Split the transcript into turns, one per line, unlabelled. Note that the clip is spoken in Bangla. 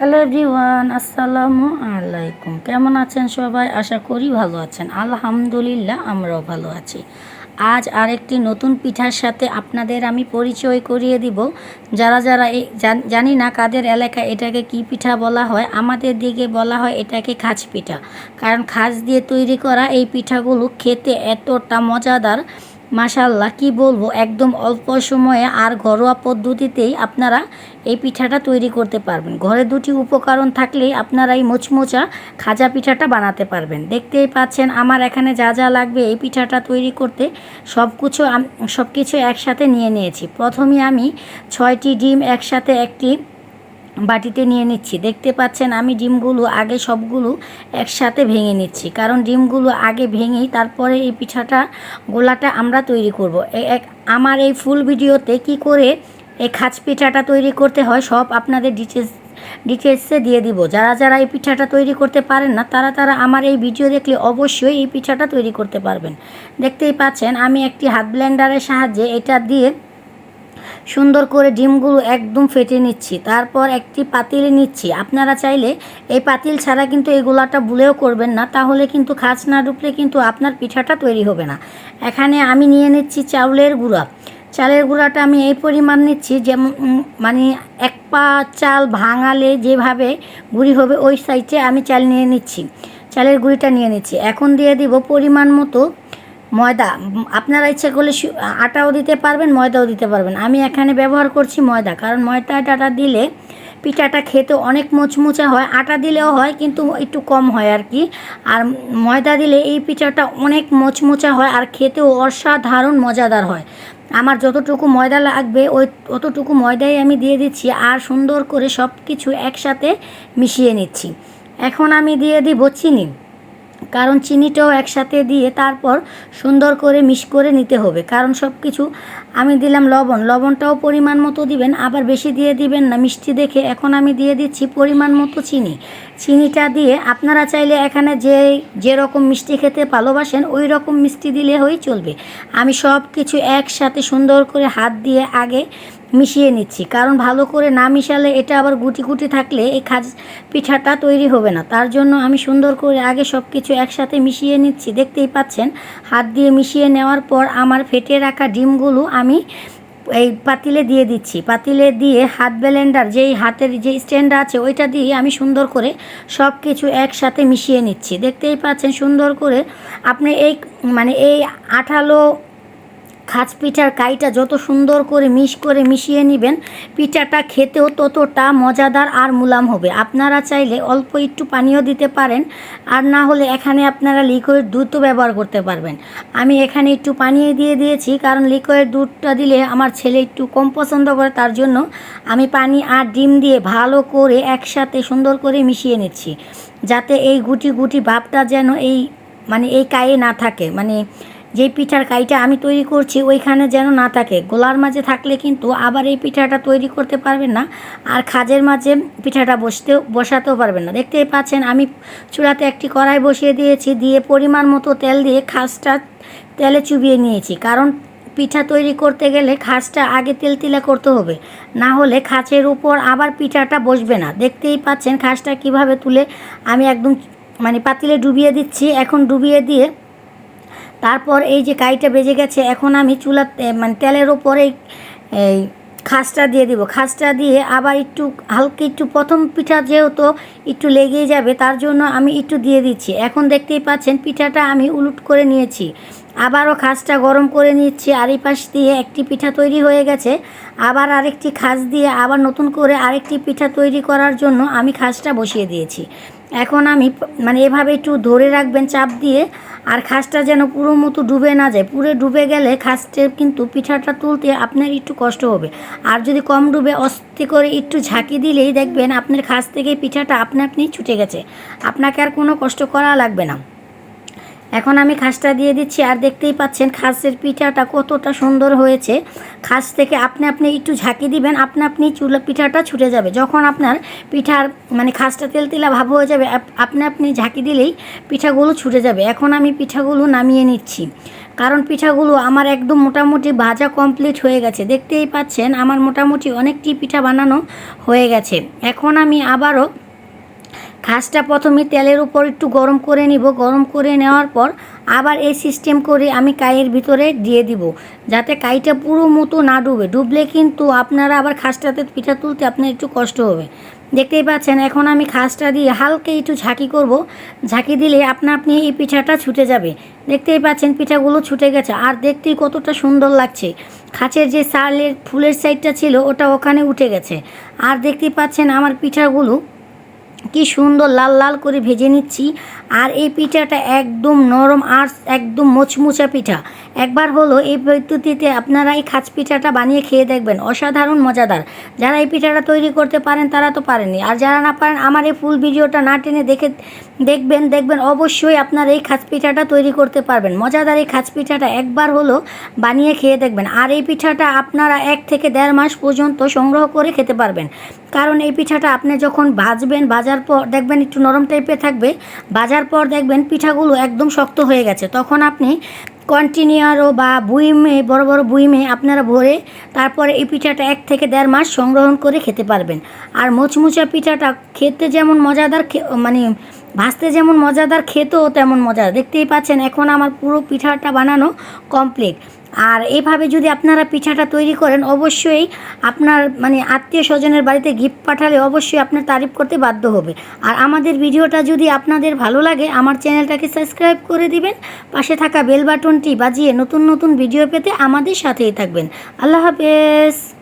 হ্যালো এভরিওয়ান আসসালামু আলাইকুম কেমন আছেন সবাই? আশা করি ভালো আছেন। আলহামদুলিল্লাহ, আমরাও ভালো আছি। আজ আরেকটি নতুন পিঠার সাথে আপনাদের আমি পরিচয় করিয়ে দিব। যারা যারা এই জানি না কাদের এলাকায় এটাকে কি পিঠা বলা হয়, আমাদের দিকে বলা হয় এটাকে খাজ পিঠা। কারণ খাজ দিয়ে তৈরি করা এই পিঠাগুলো খেতে এতটা মজাদার। মাশাল্লাহ কি বলব? একদম অল্প সময়ে আর ঘরোয়া পদ্ধতিতেই আপনারা এই পিঠাটা তৈরি করতে পারবেন। ঘরে দুটি উপকরণ থাকলেই আপনারা এই মোচমোচা খাজা পিঠাটা বানাতে পারবেন। দেখতেই পাচ্ছেন, আমার এখানে যা যা লাগবে এই পিঠাটা তৈরি করতে সব কিছু সব কিছু একসাথে নিয়ে নিয়েছি। প্রথমে আমি ছয়টি ডিম একসাথে একটি বাটিতে নিয়ে নিচ্ছি। দেখতে পাচ্ছেন আমি ডিমগুলো, আগে সবগুলো একসাথে ভেঙে নিচ্ছি। কারণ ডিমগুলো আগে ভেঙেই তারপরে এই পিঠাটা, গোলাটা আমরা তৈরি করব। এক, আমার এই ফুল ভিডিওতে কি করে এই খাজ পিঠাটা তৈরি করতে হয় সব আপনাদের ডিটেলস, ডিটেলসে দিয়ে দিব। যারা যারা এই পিঠাটা তৈরি করতে পারেন না, তারা তারা আমার এই ভিডিও দেখলে অবশ্যই এই পিঠাটা তৈরি করতে পারবেন। দেখতেই পাচ্ছেন আমি একটি হাত ব্লেন্ডারের সাহায্যে এটা দিয়ে সুন্দর করে ডিমগুলো একদম ফেটে নিচ্ছি। তারপর একটি পাতিলে নিচ্ছি। আপনারা চাইলে এই পাতিল ছাড়া কিন্তু এই গোলাটা বুলেও করবেন না। তাহলে কিন্তু খাঁচ না ডুবলে কিন্তু আপনার পিঠাটা তৈরি হবে না। এখানে আমি নিয়ে নিচ্ছি চাউলের গুঁড়া। চালের গুঁড়াটা আমি এই পরিমাণ নিচ্ছি। যেমন মানে এক পা চাল ভাঙালে যেভাবে গুঁড়ি হবে ওই সাইজে আমি চাল নিয়ে নিচ্ছি। চালের গুঁড়িটা নিয়ে নিচ্ছি। এখন দিয়ে দিব পরিমাণ মতো ময়দা আপনারা ইচ্ছে করলে আটাও দিতে পারবেন, ময়দাও দিতে পারবেন। আমি এখানে ব্যবহার করছি ময়দা, কারণ ময়দাটা দিলে পিঠাটা খেতে অনেক মুচমুচে হয়। আটা দিলেও হয়, কিন্তু একটু কম হয় আর কি। আর ময়দা দিলে এই পিঠাটা অনেক মুচমুচা হয় আর খেতেও অসাধারণ মজাদার হয়। আমার যতটুকু ময়দা লাগবে, ওই অতটুকু ময়দাই আমি দিয়ে দিচ্ছি আর সুন্দর করে সব কিছু একসাথে মিশিয়ে নিচ্ছি। এখন আমি দিয়ে দিব চিনি। কারণ চিনিটাও একসাথে দিয়ে তারপর সুন্দর করে মিশ করে নিতে হবে। কারণ সব কিছু আমি দিলাম লবণ। লবণটাও পরিমাণ মতো দিবেন, আবার বেশি দিয়ে দিবেন না। মিষ্টি দেখে এখন আমি দিয়ে দিচ্ছি পরিমাণ মতো চিনি। চিনিটা দিয়ে আপনারা চাইলে এখানে যে, যেরকম মিষ্টি খেতে ভালোবাসেন, ওই রকম মিষ্টি দিলে হয়েই চলবে। আমি সব কিছু একসাথে সুন্দর করে হাত দিয়ে আগে মিশিয়ে নিচ্ছি। কারণ ভালো করে না মিশালে এটা আবার গুটি গুটি থাকলে এই খাজ পিঠাটা তৈরি হবে না। তার জন্য আমি সুন্দর করে আগে সব কিছু একসাথে মিশিয়ে নিচ্ছি। দেখতেই পাচ্ছেন, হাত দিয়ে মিশিয়ে নেওয়ার পর আমার ফেটে রাখা ডিমগুলো আমি এই পাতিলে দিয়ে দিচ্ছি। পাতিলে দিয়ে হাত ব্লেন্ডার যেই হাতের যে স্ট্যান্ড আছে ওইটা দিয়ে আমি সুন্দর করে সব কিছু একসাথে মিশিয়ে নিচ্ছি। দেখতেই পাচ্ছেন সুন্দর করে আপনি এই মানে এই আঠালো খাজ পিঠার কাইটা যত সুন্দর করে মিশ করে মিশিয়ে নেবেন, পিঠাটা খেতেও ততটা মজাদার আর মুলাম হবে। আপনারা চাইলে অল্প একটু পানিও দিতে পারেন, আর না হলে এখানে আপনারা লিকুইড দুধও ব্যবহার করতে পারবেন। আমি এখানে একটু পানি দিয়ে দিয়েছি, কারণ লিকুইড দুধটা দিলে আমার ছেলে একটু কম পছন্দ করে, তার জন্য আমি পানি আর ডিম দিয়ে ভালো করে একসাথে সুন্দর করে মিশিয়ে নিচ্ছি। যাতে এই গুটি গুটি ভাবটা যেন এই মানে এই কায়ে না থাকে মানে যেই পিঠার কাইটা আমি তৈরি করছি, ওইখানে যেন না থাকে। গোলার মাঝে থাকলে কিন্তু আবার এই পিঠাটা তৈরি করতে পারবেন না, আর খাজের মাঝে পিঠাটা বসতেও বসাতেও পারবেন না। দেখতেই পাচ্ছেন, আমি চুলাতে একটি কড়াই বসিয়ে দিয়েছি, দিয়ে পরিমাণ মতো তেল দিয়ে খাসটা তেলে চুবিয়ে নিয়েছি। কারণ পিঠা তৈরি করতে গেলে খাসটা আগে তেল তিলা করতে হবে, না হলে খাঁচের উপর আবার পিঠাটা বসবে না। দেখতেই পাচ্ছেন, খাসটা কীভাবে তুলে আমি একদম মানে পাতিলে ডুবিয়ে দিচ্ছি। এখন ডুবিয়ে দিয়ে তারপর এই যে কাইটা বেজে গেছে, এখন আমি চুলা মানে তেলের ওপরে এই খাসটা দিয়ে দিব। খাসটা দিয়ে আবার একটু, হালকা একটু প্রথম পিঠা যেহেতু একটু লেগেই যাবে, তার জন্য আমি একটু দিয়ে দিচ্ছি। এখন দেখতেই পাচ্ছেন, পিঠাটা আমি উলুট করে নিয়েছি। আবারও খাসটা গরম করে নিচ্ছি, আর পাশ দিয়ে একটি পিঠা তৈরি হয়ে গেছে। আবার আরেকটি খাস দিয়ে আবার নতুন করে আরেকটি পিঠা তৈরি করার জন্য আমি খাসটা বসিয়ে দিয়েছি। এখন আমি মানে এভাবে একটু ধরে রাখবেন চাপ দিয়ে, আর খাসটা যেন পুরো মতো ডুবে না যায়। পুরো ডুবে গেলে খাসটা কিন্তু পিঠাটা তুলতে আপনার একটু কষ্ট হবে। আর যদি কম ডুবে অস্থি করে একটু ঝাঁকি দিলেই দেখবেন আপনার খাস থেকে পিঠাটা আপনা আপনি ছুটে গেছে। আপনাকে আর কোনো কষ্ট করা লাগবে না। এখন আমি খাসটা দিয়ে দিচ্ছি আর দেখতেই পাচ্ছেন খাসের পিঠাটা কতটা সুন্দর হয়েছে। খাস থেকে আপনি আপনি একটু ঝাঁকি দিবেন, আপনি আপনি চুলা পিঠাটা ছুটে যাবে। যখন আপনার পিঠার মানে খাসটা তেল তেলা ভাব হয়ে যাবে আপনি আপনি ঝাঁকি দিলেই পিঠাগুলো ছুটে যাবে। এখন আমি পিঠাগুলো নামিয়ে নিচ্ছি। কারণ পিঠাগুলো আমার একদম মোটামুটি ভাজা কমপ্লিট হয়ে গেছে। দেখতেই পাচ্ছেন আমার মোটামুটি অনেকটি পিঠা বানানো হয়ে গেছে। এখন আমি আবারও খাসটা প্রথমে তেলের উপর একটু গরম করে নিব। গরম করে নেওয়ার পর আবার এই সিস্টেম করে আমি কাইয়ের ভিতরে দিয়ে দিব। যাতে কাইটা পুরো মতো না ডুবে। ডুবলে কিন্তু আপনারা আবার খাসটাতে পিঠা তুলতে আপনার একটু কষ্ট হবে। দেখতেই পাচ্ছেন, এখন আমি খাসটা দিয়ে হালকা একটু ঝাঁকি করব। ঝাঁকি দিলে আপনা আপনি এই পিঠাটা ছুটে যাবে। দেখতেই পাচ্ছেন, পিঠাগুলো ছুটে গেছে। আর দেখতেই কতটা সুন্দর লাগছে। খাঁচের যে সালের ফুলের সাইডটা ছিল, ওটা ওখানে উঠে গেছে। আর দেখতেই পাচ্ছেন, আমার পিঠাগুলো কি সুন্দর লাল লাল করে ভেজে নিচ্ছি। আর এই পিঠাটা একদম নরম আর একদম মোচমুচা পিঠা। একবার হলো এই পদ্ধতিতে আপনারা এই খাঁচ পিঠাটা বানিয়ে খেয়ে দেখবেন। অসাধারণ মজাদার। যারা এই পিঠাটা তৈরি করতে পারেন, তারা তো পারেননি। আর যারা না পারেন, আমার এই ফুল ভিডিওটা না টেনে দেখে দেখবেন দেখবেন অবশ্যই আপনারা এই খাঁচ পিঠাটা তৈরি করতে পারবেন। মজাদার এই খাঁচ পিঠাটা একবার হলো বানিয়ে খেয়ে দেখবেন। আর এই পিঠাটা আপনারা এক থেকে দেড় মাস পর্যন্ত সংগ্রহ করে খেতে পারবেন। কারণ এই পিঠাটা আপনি যখন ভাজবেন ভাজার পর, দেখবেন একটু নরম টাইপের থাকবে ভাজার পর দেখবেন পিঠাগুলো একদম শক্ত হয়ে গেছে। তখন আপনি কন্টিনিউয়ারও বা বুইমে বড় বড় বুইমে আপনারা ভরে তারপরে এই পিঠাটা এক থেকে দেড় মাস সংগ্রহণ করে খেতে পারবেন। আর মোচমুচা পিঠাটা খেতে যেমন মজাদার মানে ভাজতে যেমন মজাদার, খেতেও তেমন মজাদার। দেখতেই পাচ্ছেন, এখন আমার পুরো পিঠাটা বানানো কমপ্লিট আর এভাবে যদি আপনারা পিঠাটা তৈরি করেন, অবশ্যই আপনার মানে আত্মীয় স্বজনের বাড়িতে গিফট পাঠালে অবশ্যই আপনার তারিফ করতে বাধ্য হবে। আর আমাদের ভিডিওটা যদি আপনাদের ভালো লাগে, আমার চ্যানেলটাকে সাবস্ক্রাইব করে দিবেন। পাশে থাকা বেল বাটনটি বাজিয়ে নতুন নতুন ভিডিও পেতে আমাদের সাথেই থাকবেন। আল্লাহ হাফেজ।